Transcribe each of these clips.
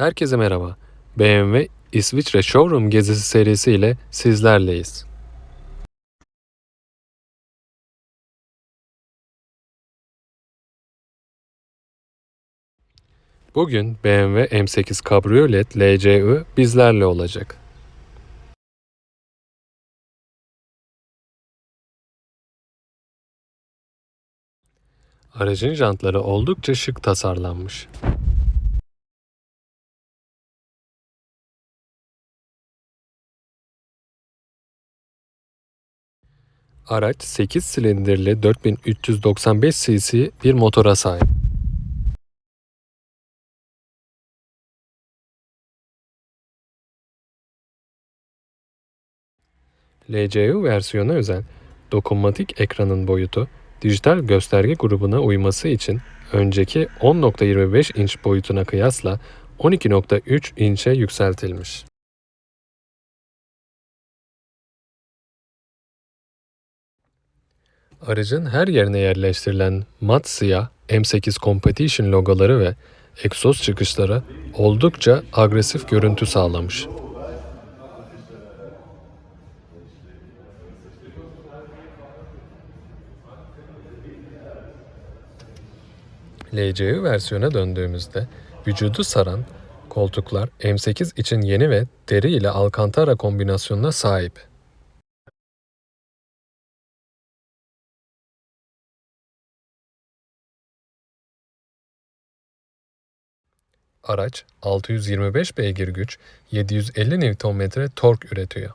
Herkese merhaba. BMW İsviçre Showroom gezisi serisi ile sizlerleyiz. Bugün BMW M8 Cabriolet LCI bizlerle olacak. Aracın jantları oldukça şık tasarlanmış. Araç 8 silindirli 4395 cc bir motora sahip. LCU versiyonu özel dokunmatik ekranın boyutu dijital gösterge grubuna uyması için önceki 10.25 inç boyutuna kıyasla 12.3 inçe yükseltilmiş. Aracın her yerine yerleştirilen mat siyah M8 Competition logoları ve egzoz çıkışları oldukça agresif görüntü sağlamış. LCU versiyona döndüğümüzde vücudu saran koltuklar M8 için yeni ve deri ile alcantara kombinasyonuna sahip. Araç 625 beygir güç, 750 Nm tork üretiyor.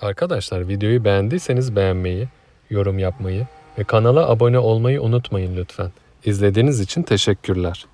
Arkadaşlar videoyu beğendiyseniz beğenmeyi, yorum yapmayı ve kanala abone olmayı unutmayın lütfen. İzlediğiniz için teşekkürler.